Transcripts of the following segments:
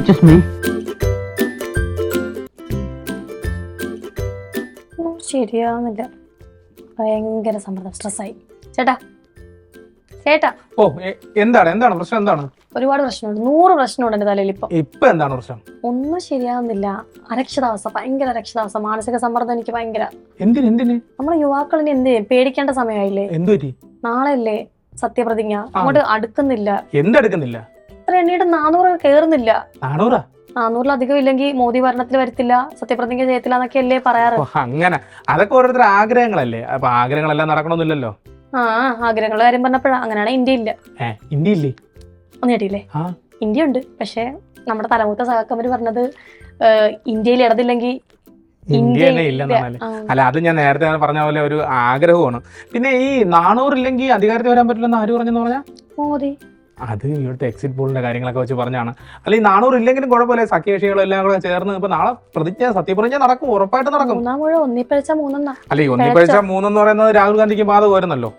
Excuse me ശരിയാവുന്നില്ല. ഭയങ്കര സമ്മർദ്ദം. സ്ട്രെസ്സായി. ചേട്ടാ. ചേട്ടാ. ഓ എന്താണ്? എന്താണ് പ്രശ്നം? എന്താണ്? ഒരുപാട് പ്രശ്നമുണ്ട്. നൂറ് പ്രശ്നമുണ്ട് എന്റെ തലയിൽ ഇപ്പൊ. ഇപ്പൊ എന്താണ് പ്രശ്നം? ഒന്നും ശരിയാവുന്നില്ല. അരക്ഷിതാവസ്ഥ. ഭയങ്കര അരക്ഷിതാവസ്ഥ. മാനസിക സമ്മർദ്ദം എനിക്ക് ഭയങ്കര. എന്തിന് എന്തിന്? നമ്മുടെ യുവാക്കളിന് എന്ത്? പേടിക്കേണ്ട സമയമായില്ലേ? എന്തുപറ്റി? നാളെ അല്ലേ സത്യപ്രതിജ്ഞ അങ്ങോട്ട് അടുക്കുന്നില്ല. എന്തെടുക്കുന്നില്ല? ഇത്ര എണ്ണയുടെ നാനൂറ് കേറുന്നില്ല. നാനൂറാ? നാനൂറിലധികം ഇല്ലെങ്കിൽ മോദി ഭരണത്തിൽ വരത്തില്ല സത്യപ്രതിജ്ഞ ചെയ്യത്തില്ല എന്നൊക്കെ അല്ലേ പറയാറ്? അങ്ങനെ. അതൊക്കെ ഓരോരുത്തർ ആഗ്രഹങ്ങളല്ലേ? അപ്പൊ ആഗ്രഹങ്ങളെല്ലാം നടക്കണമെന്നില്ലല്ലോ ആ ആഗ്രഹങ്ങളുടെ കാര്യം പറഞ്ഞപ്പോഴാ. അങ്ങനെയാണ് ഇന്ത്യ ഇല്ല. ഇന്ത്യ ഇല്ലേ? ഒന്ന് കേട്ടില്ലേ? ഇന്ത്യ ഉണ്ട്. പക്ഷെ നമ്മുടെ തലമൂത്ത സഹാക്കമ്പര് പറഞ്ഞത് ഇന്ത്യയിൽ ഇടതില്ലെങ്കിൽ ഇന്ത്യ തന്നെ ഇല്ലെന്നാണല്ലേ ആ, അല്ല അത് ഞാൻ നേരത്തെ പറഞ്ഞ പോലെ ഒരു ആഗ്രഹമാണ്. പിന്നെ ഈ നാണൂറില്ലെങ്കിൽ അധികാരത്തിൽ വരാൻ പറ്റില്ലെന്ന് ആര് പറഞ്ഞെന്ന് പറഞ്ഞാൽ മോദി. അത് ഇവിടുത്തെ എക്സിറ്റ് പോളിന്റെ കാര്യങ്ങളൊക്കെ വെച്ച് പറഞ്ഞാണ്. അല്ല ഈ നാണൂറ് ഇല്ലെങ്കിലും കുഴപ്പമില്ല. സഖ്യകക്ഷികളും എല്ലാം കൂടെ ചേർന്ന് ഇപ്പൊ നാളെ പ്രതിജ്ഞ സത്യപ്രതിജ്ഞ നടക്കും ഉറപ്പായിട്ട് നടക്കും. അല്ലെ ഒന്നിപ്പഴിച്ച അല്ല മൂന്നെന്ന് പറയുന്നത് രാഹുൽ ഗാന്ധിക്ക് ബാധകമായിരുന്നല്ലോ.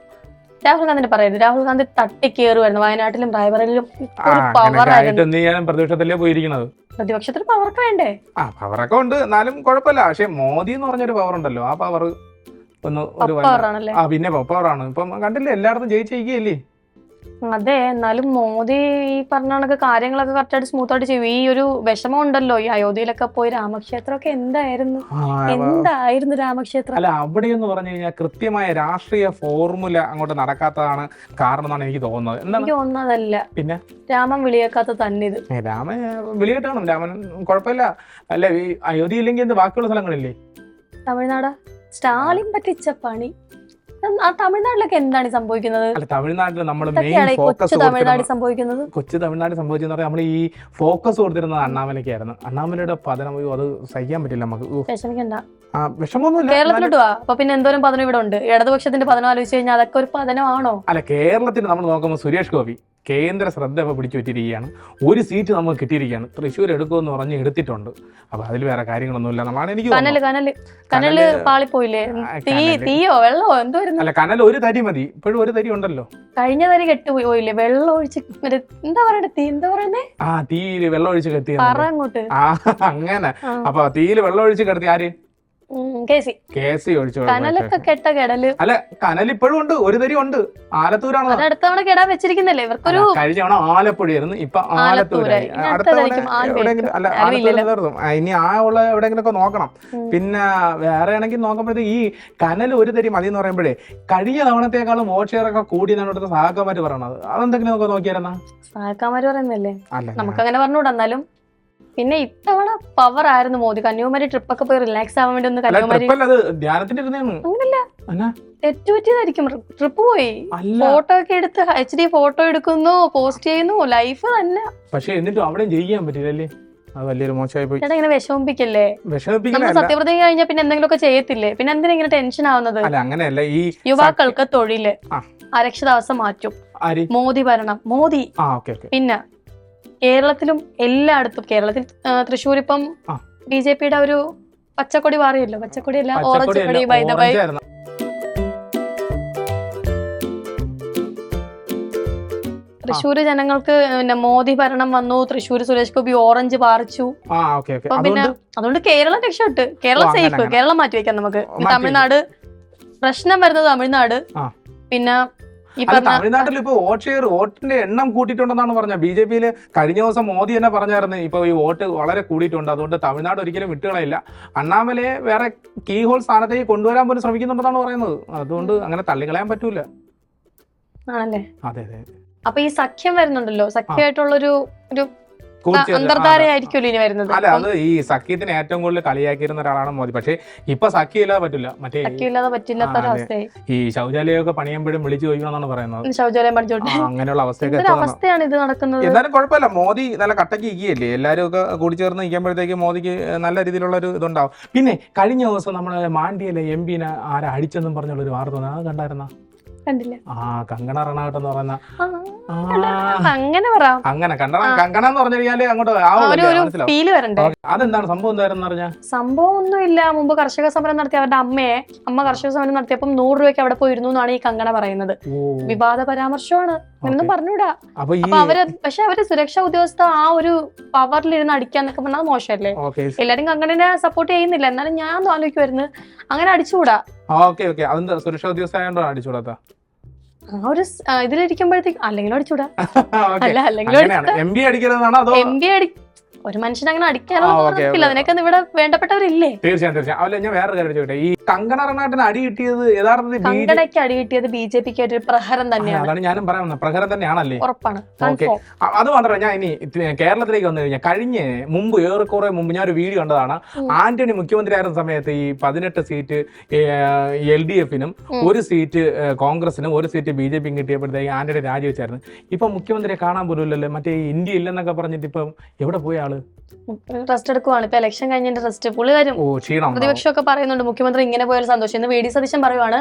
രാഹുൽ ഗാന്ധിനെ പറയുന്നത് രാഹുൽ ഗാന്ധി തട്ടി തട്ടിക്കേറുമായിരുന്നു വയനാട്ടിലും റായ്ബറയിലും പ്രതിപക്ഷത്തിലേ പോയിരിക്കുന്നത്? പ്രതിപക്ഷത്തിന് പവർക്ക് വേണ്ടേ? ആ പവറൊക്കെ ഉണ്ട്. എന്നാലും കുഴപ്പമില്ല. പക്ഷെ മോദി എന്ന് പറഞ്ഞൊരു പവർ ഉണ്ടല്ലോ. ആ പവർ ഒന്ന് ഒരു ആ പിന്നെ പവറാണ് ഇപ്പം കണ്ടില്ലേ എല്ലായിടത്തും ജയിച്ചിരിക്കുകയല്ലേ? അതെ എന്നാലും മോദി ഈ പറഞ്ഞ കണക്ക് കാര്യങ്ങളൊക്കെ കറക്റ്റായിട്ട് സ്മൂത്ത് ആയിട്ട് ചെയ്യും. ഈ ഒരു വിഷമം ഉണ്ടല്ലോ ഈ അയോധ്യയിലൊക്കെ പോയി രാമക്ഷേത്രം ഒക്കെ എന്തായിരുന്നു എന്തായിരുന്നു രാമക്ഷേത്രം? അല്ല അവിടെ എന്ന് പറഞ്ഞു കഴിഞ്ഞാൽ കൃത്യമായ രാഷ്ട്രീയ ഫോർമുല അങ്ങോട്ട് നടക്കാത്തതാണ് കാരണം എന്നാണ് എനിക്ക് തോന്നുന്നത്. എനിക്ക് ഒന്നതല്ല പിന്നെ? രാമൻ വിളിയേക്കാത്ത തന്നെ ഇത്. രാമൻ വിളിയിട്ടാണ് രാമൻ കുഴപ്പമില്ല. അല്ല ഈ അയോധ്യ ഇല്ലെങ്കിൽ എന്ത് ബാക്കിയുള്ള സ്ഥലങ്ങളില്ലേ? തമിഴ്നാട്? സ്റ്റാലിൻ പറ്റിച്ച പണി. തമിഴ്നാട്ടിലൊക്കെ എന്താണ് സംഭവിക്കുന്നത്? അല്ല തമിഴ്നാട്ടിൽ നമ്മൾ മെയിൻ ഫോക്കസ് കൊച്ചു തമിഴ്നാട് സംഭവിക്കുന്നത്? കൊച്ചു തമിഴ്നാട് സംഭവിച്ചെന്ന് പറഞ്ഞാൽ നമ്മൾ ഈ ഫോക്കസ് കൊടുത്തിരുന്നത് അണ്ണാമലയ്ക്കായിരുന്നു. അണ്ണാമലയുടെ പതനം അത് സഹിക്കാൻ പറ്റില്ല നമുക്ക്. വിഷമിക്കണ്ട. കേരളത്തിലോട്ട് വാ അപ്പൊ പിന്നെ എന്തോരം പതനം ഇവിടെ ഉണ്ട്? ഇടതുപക്ഷത്തിന്റെ പതനം ആലോചിച്ച് കഴിഞ്ഞാൽ അതൊക്കെ ഒരു പതനമാണോ? അല്ല കേരളത്തിന് നമ്മൾ നോക്കുമ്പോൾ സുരേഷ് ഗോപി കേന്ദ്ര ശ്രദ്ധ ഇപ്പോൾ പിടിച്ചു വെച്ചിരിക്കുകയാണ് ഒരു സീറ്റ് നമുക്ക് കിട്ടിയിരിക്കുകയാണ്. തൃശ്ശൂർ എടുക്കുമെന്ന് പറഞ്ഞ് എടുത്തിട്ടുണ്ട്. അപ്പൊ അതിൽ വേറെ കാര്യങ്ങളൊന്നുമില്ല നമ്മളാണ് എനിക്ക് പാളിപ്പോയില്ലേ? തീ. തീയോ വെള്ളമോ? എന്തോ അല്ല കനൽ ഒരു തരി മതി. ഇപ്പോഴും ഒരു തരി ഉണ്ടല്ലോ. കഴിഞ്ഞ തരി കെട്ടുപോയില്ലേ വെള്ളം ഒഴിച്ച് എന്താ പറയണ്ടേ തീ എന്താ പറയുന്നേ? ആ തീയിൽ വെള്ളം ഒഴിച്ച് പറ അങ്ങോട്ട്. ആ അങ്ങനെ. അപ്പൊ തീയിൽ വെള്ളം ഒഴിച്ച് കിടത്തി ആര്? കേസി. ഒഴിച്ചു കനലൊക്കെ കെട്ട കെടൽ. അല്ല കനൽ ഇപ്പോഴും ഉണ്ട് ഒരു തരി ഉണ്ട്. ആലത്തൂരാണ്? അതടുത്ത തവണ കെടാൻ വെച്ചിരിക്കുന്നല്ലേ? ഇവർക്കൊരു കഴിഞ്ഞ തവണ ആലപ്പുഴയായിരുന്നു ഇപ്പൊ ആലത്തൂരായി. ഇനി അടുത്ത അല്ല ആലുവ ആലത്തൂർ ഇല്ലല്ലോ. ആ, ഇനി ആ ഉള്ള എവിടെയെങ്കിലും ഒക്കെ നോക്കണം പിന്നെ വേറെ ആണെങ്കിൽ നോക്കുമ്പോഴത്തേക്ക് ഈ കനൽ ഒരു തരി മതി എന്ന് പറയുമ്പോഴേ കഴിഞ്ഞ തവണത്തേക്കാളും വോട്ട് ഷെയർ ഒക്കെ കൂടി നമ്മുടെ സഹാക്കന്മാര് പറയണത്. അതെന്തെങ്കിലും നമുക്ക് നോക്കിയായിരുന്നാ? സഹാക്കന്മാര് പറയുന്നല്ലേ അല്ല നമുക്ക് അങ്ങനെ പറഞ്ഞുകൂടാ എന്നാലും. പിന്നെ ഇത്തവണ പവർ ആയിരുന്നു മോദി കന്യാകുമാരി ട്രിപ്പ് ഒക്കെ പോയി റിലാക്സ് ആവാൻ വേണ്ടി ഒന്ന് കന്യാകുമാരി അങ്ങനല്ല. തെറ്റുപറ്റിയതായിരിക്കും ട്രിപ്പ് പോയി. ഫോട്ടോ ഒക്കെ എടുത്ത് എച്ച് ഡി ഫോട്ടോ എടുക്കുന്നു പോസ്റ്റ് ചെയ്യുന്നു ലൈഫ് തന്നെ. പക്ഷെ എന്നിട്ടും അവിടെ ചെയ്യാൻ പറ്റില്ലല്ലേ അത് വലിയൊരു മോശമായി പോയി. ചേട്ടാ ഇങ്ങനെ വിഷമിപ്പിക്കല്ലേ? നമ്മൾ സത്യപ്രതിജ്ഞ കഴിഞ്ഞാൽ പിന്നെ എന്തെങ്കിലുമൊക്കെ ചെയ്യത്തില്ലേ? പിന്നെ എന്തിനാ ഇങ്ങനെ ടെൻഷൻ ആവുന്നത്? അങ്ങനെയല്ല. ഈ യുവാക്കൾക്ക് തൊഴിൽ. അരക്ഷിതാവസ്ഥ മാറ്റും. മോദി ഭരണം. മോദി. പിന്നെ കേരളത്തിലും എല്ലായിടത്തും കേരളത്തിൽ തൃശ്ശൂർ ഇപ്പം ബി ജെ പിയുടെ ഒരു പച്ചക്കൊടി മാറിയല്ലോ. പച്ചക്കൊടി അല്ല ഓറഞ്ച് കൊടി ബൈ ദ ബൈ തൃശ്ശൂർ ജനങ്ങൾക്ക് പിന്നെ മോദി ഭരണം വന്നു തൃശ്ശൂർ സുരേഷ് ഗോപി ഓറഞ്ച് പാറിച്ചു. പിന്നെ അതുകൊണ്ട് കേരളം രക്ഷപ്പെട്ട്. കേരളം സേഫ്. കേരളം മാറ്റി വെക്കാം നമുക്ക് തമിഴ്നാട് പ്രശ്നം വരുന്നത് തമിഴ്നാട്. പിന്നെ തമിഴ്നാട്ടിൽ ഇപ്പൊ വോട്ട് ഷെയർ വോട്ടിന്റെ എണ്ണം കൂട്ടിയിട്ടുണ്ടെന്നാണ് പറഞ്ഞത്. ബി ജെ പിയിൽ കഴിഞ്ഞ ദിവസം മോദി തന്നെ പറഞ്ഞായിരുന്നു ഇപ്പൊ ഈ വോട്ട് വളരെ കൂടിയിട്ടുണ്ട്. അതുകൊണ്ട് തമിഴ്നാട് ഒരിക്കലും വിട്ടുകളയില്ല അണ്ണാമലയെ വേറെ കീ ഹോൾ സ്ഥാനത്തേക്ക് കൊണ്ടുവരാൻ പോലും ശ്രമിക്കുന്നുണ്ടെന്നാണ് പറയുന്നത്. അതുകൊണ്ട് അങ്ങനെ തള്ളിക്കളയാൻ പറ്റൂല. ആണല്ലേ? അതെ അതെ. അപ്പൊ ഈ സഖ്യം വരുന്നുണ്ടല്ലോ. സഖ്യമായിട്ടുള്ളൊരു ഒരു ഇനി വരുന്നത്. അല്ല അത് ഈ സഖ്യത്തിന് ഏറ്റവും കൂടുതൽ കളിയാക്കിയിരുന്ന ഒരാളാണ് മോദി. പക്ഷേ ഇപ്പൊ സഖ്യം ഇല്ലാതെ പറ്റില്ല. മറ്റേ സഖ്യമില്ലാതെ പറ്റില്ലാത്ത ആ, ഒരു അതെ. ഈ ശൗചാലയമൊക്കെ പണിയുമ്പോഴും വിളിച്ചു ചോദിക്കണമെന്നാണ് പറയുന്നത്. ശൗചാലയം അങ്ങനെയുള്ള അവസ്ഥയൊക്കെ അവസ്ഥയാണ് ഇത് നടക്കുന്നത്? എന്നാലും കുഴപ്പമില്ല. മോദി നല്ല കട്ടക്ക് ഇരിക്കുകയല്ലേ? എല്ലാവരും ഒക്കെ കൂടി ചേർന്ന് നിൽക്കുമ്പോഴത്തേക്ക് മോദിക്ക് നല്ല രീതിയിലുള്ള ഒരു ഇതുണ്ടാവും. പിന്നെ കഴിഞ്ഞ ദിവസം നമ്മളെ മാണ്ഡ്യയിലെ എം പിനെ ആരാ അടിച്ചെന്നും പറഞ്ഞുള്ള ഒരു വാർത്ത അത് കണ്ടായിരുന്ന? കണ്ടില്ല. ആ കങ്കണ എന്ന് പറയുന്ന അങ്ങനെ പറ. അങ്ങനെ. കങ്കണ എന്ന് അങ്ങോട്ട് ഫീൽ വരണ്ടേ? അതെന്താണ്? സംഭവം എന്തായിരുന്നു പറഞ്ഞ സംഭവം ഒന്നുമില്ല മുമ്പ് കർഷക സമരം നടത്തിയ അവരുടെ അമ്മയെ അമ്മ കർഷക സമരം നടത്തിയപ്പം നൂറ് രൂപയ്ക്ക് അവിടെ പോയിരുന്നു എന്നാണ് ഈ കങ്കണ പറയുന്നത്. വിവാദ പരാമർശമാണ്. അങ്ങനൊന്നും പറഞ്ഞൂടാ അപ്പൊ അവർ പക്ഷെ അവർ സുരക്ഷാ ഉദ്യോഗസ്ഥ ആ ഒരു പവറിൽ പവറിലിരുന്ന് അടിക്കാന്നൊക്കെ പറഞ്ഞാൽ മോശമല്ലേ? എല്ലാരും അങ്ങനെ സപ്പോർട്ട് ചെയ്യുന്നില്ല. എന്നാലും ഞാൻ ആലോചിക്കുമായിരുന്നു അങ്ങനെ അടിച്ചുകൂടാ. Okay okay. അതെന്താ സുരക്ഷാ ഉദ്യോഗസ്ഥ ആയതുകൊണ്ടാണ് അടിച്ചുകൂടാത്ത ആ ഒരു ഇതിലിരിക്കുമ്പോഴത്തേക്ക് അല്ലെങ്കിലും അടിച്ചുകൂടാ. അല്ല അല്ലെങ്കിലും എം ബി അടിക്കരുതെന്നാണോ എം ബി അടി ഒരു മനുഷ്യൻ അങ്ങനെ അടിക്കാനോ അതിനൊക്കെ ഇവിടെ വേണ്ടപ്പെട്ടവരില്ലേ? തീർച്ചയായും തീർച്ചയായും. അല്ല ഞാൻ വേറെ കാര്യം ചോദിക്കട്ടെ. ഈ കങ്കണ റണാട്ടിന് അടി കിട്ടിയത് യഥാർത്ഥത്തിൽ കങ്കണയ്ക്ക് അടി കിട്ടിയത് ബി ജെ പിക്ക് ഒരു പ്രഹരം തന്നെയാണ്. അതാണ് ഞാനും പറയാൻ പ്രഹരം തന്നെയാണല്ലേ? ഉറപ്പാണ്. ഓക്കെ. അത് മാത്രമല്ല ഞാൻ ഇനി കേരളത്തിലേക്ക് വന്നു കഴിഞ്ഞാൽ കഴിഞ്ഞ മുമ്പ് ഏറെക്കുറെ മുമ്പ് ഞാൻ ഒരു വീഡിയോ കണ്ടതാണ്. ആന്റണി മുഖ്യമന്ത്രി ആയിരുന്ന സമയത്ത് ഈ പതിനെട്ട് സീറ്റ് എൽ ഡി എഫിനും ഒരു സീറ്റ് കോൺഗ്രസിനും ഒരു സീറ്റ് ബി ജെ പിയും കിട്ടിയപ്പോഴത്തേക്ക് ആന്റണി രാജിവെച്ചായിരുന്നു. ഇപ്പൊ മുഖ്യമന്ത്രിയെ കാണാൻ പോലും ഇല്ലല്ലോ. മറ്റേ ഇന്ത്യ ഇല്ലെന്നൊക്കെ പറഞ്ഞിട്ട് ഇപ്പം എവിടെ പോയ ആൾ റെസ്റ്റ് എടുക്കുവാണ്. ഇപ്പൊ ഇലക്ഷൻ കഴിഞ്ഞിട്ട് റെസ്റ്റ് പുള്ളി ക്ഷീണം പ്രതിപക്ഷമൊക്കെ പറയുന്നുണ്ട് മുഖ്യമന്ത്രി ഇങ്ങനെ പോയാൽ സന്തോഷം. ഇന്ന് വി ഡി സതീശൻ പറയുവാണ്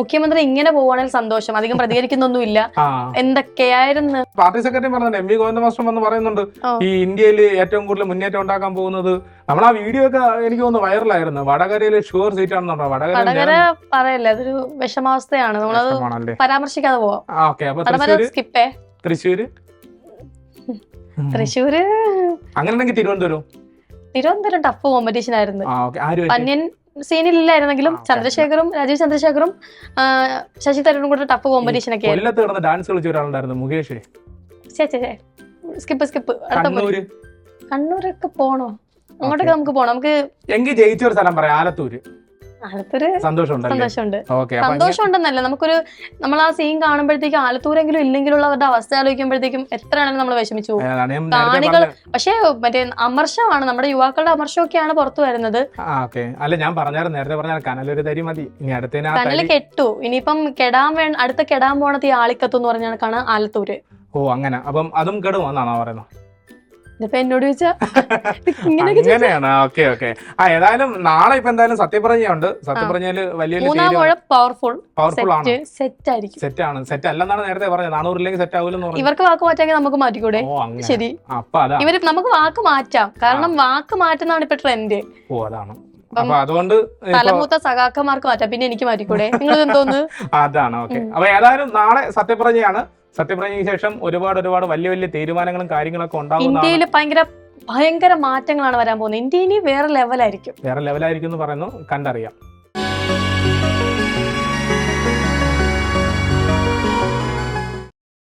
മുഖ്യമന്ത്രി ഇങ്ങനെ പോവാണെങ്കിൽ സന്തോഷം. അധികം പ്രതികരിക്കുന്നൊന്നുമില്ല. എന്തൊക്കെയായിരുന്നു? പാർട്ടി സെക്രട്ടറി പറഞ്ഞു എം വി ഗോവിന്ദമാസ്റ്റം വന്ന് പറയുന്നുണ്ട് ഈ ഇന്ത്യയിൽ ഏറ്റവും കൂടുതൽ മുന്നേറ്റം ഉണ്ടാക്കാൻ പോകുന്നത് നമ്മൾ ആ വീഡിയോ ഒക്കെ എനിക്ക് തോന്നുന്നു വൈറലായിരുന്നു. വടകരയിലെ ഷുവർ സീറ്റ് ആണെന്ന് പറഞ്ഞു? വടകര പറയല്ലേ അതൊരു വിഷമാവസ്ഥയാണ്. നമ്മളത് പരാമർശിക്കാതെ പോവാം. തൃശ്ശൂര്? തൃശ്ശൂര്? അങ്ങനെ അങ്ങനെയാണെങ്കിൽ തിരുവനന്തപുരം. തിരുവനന്തപുരം ടഫ് കോമ്പറ്റീഷൻ ആയിരുന്നു. ആ സീനിൽ? പന്യൻ സീനിലില്ലായിരുന്നെങ്കിലും ഓക്കേ. ചന്ദ്രശേഖറും രാജീവ് ചന്ദ്രശേഖറും ശശി തരൂരും കൂടെ ടഫ് കോമ്പറ്റീഷൻ ഒക്കെ. ആയിരുന്നു ഡാൻസ് കളിച്ച ഒരാളുണ്ടായിരുന്നു മുകേഷ്. സ്കിപ്പ് സ്കിപ്പ് കണ്ണൂരൊക്കെ പോണോ? അങ്ങോട്ടൊക്കെ നമുക്ക് പോണം. നമുക്ക് എങ്കിൽ ജയിച്ച ഒരു സ്ഥലം പറയാം ആലത്തൂര്. അടുത്തൊരു സന്തോഷം സന്തോഷമുണ്ട് നമുക്കൊരു നമ്മൾ ആ സീൻ കാണുമ്പോഴത്തേക്കും ആലത്തൂരെങ്കിലും ഇല്ലെങ്കിലുള്ള അവരുടെ അവസ്ഥ ആലോചിക്കുമ്പോഴത്തേക്കും എത്രയാണെങ്കിലും നമ്മൾ വിഷമിച്ചു. കാണികൾ പക്ഷേ മറ്റേ അമർഷമാണ് നമ്മുടെ യുവാക്കളുടെ അമർഷമൊക്കെയാണ് പുറത്തു വരുന്നത്. അല്ല ഞാൻ പറഞ്ഞായിരുന്നു നേരത്തെ പറഞ്ഞ കനലൊരു തരി മതി. ഇനി തരി കെട്ടു. ഇനിയിപ്പം കെടാൻ വേ അടുത്ത കെടാൻ പോണത് ഈ ആളിക്കത്ത് എന്ന് പറഞ്ഞാണ് ആലത്തൂര്. ഓ അങ്ങനെ. അപ്പം അതും കെടും എന്നാണോ പറയുന്നത്? എന്നോട് ചോദിച്ചാ? ഇങ്ങനെയൊക്കെ ചോദിച്ചാ- അങ്ങനെയാണ്. Okay okay. ആ ഏതായാലും നാളെ ഇപ്പൊ എന്തായാലും സത്യപ്രജ്ഞയുണ്ട് സത്യപ്രജ്ഞയിൽ വലിയ പവർഫുൾ പവർഫുൾ ആണ്. സെറ്റ് ആയിരിക്കും. സെറ്റ് ആണ്. സെറ്റ് അല്ലെന്നാണ് നേരത്തെ പറഞ്ഞത്. നാനൂറിലേക്ക് സെറ്റ് ആവില്ലെന്ന് പറഞ്ഞു ഇവർക്ക് വാക്ക് മാറ്റാമെങ്കിൽ നമുക്ക് മാറ്റിക്കൂടെ? ശരി. അപ്പൊ അതാ ഇവർ നമുക്ക് വാക്ക് മാറ്റാം. കാരണം വാക്ക് മാറ്റുന്നതാണ് ഇപ്പൊ ട്രെൻഡ് ഓ അതാണ്. അതുകൊണ്ട് തലമൂത്ത സഖാക്കന്മാർക്ക് മാറ്റാം. പിന്നെ എനിക്ക് മാറ്റിക്കൂടെ? നിങ്ങൾ എന്തോന്ന്? അതാണ് ഓക്കെ. അപ്പൊ ഏതായാലും നാളെ സത്യപ്രജ്ഞയാണ് സത്യപ്രജ്ഞയ്ക്ക് ശേഷം ഒരുപാട് ഒരുപാട് വലിയ വലിയ തീരുമാനങ്ങളും കാര്യങ്ങളൊക്കെ ഉണ്ടാകും ഇന്ത്യയിൽ ഭയങ്കര ഭയങ്കര മാറ്റങ്ങളാണ് വരാൻ പോകുന്നത്. ഇന്ത്യ ഇനി വേറെ ലെവലായിരിക്കും വേറെ ലെവലായിരിക്കും എന്ന് പറയുന്നു. കണ്ടറിയാം.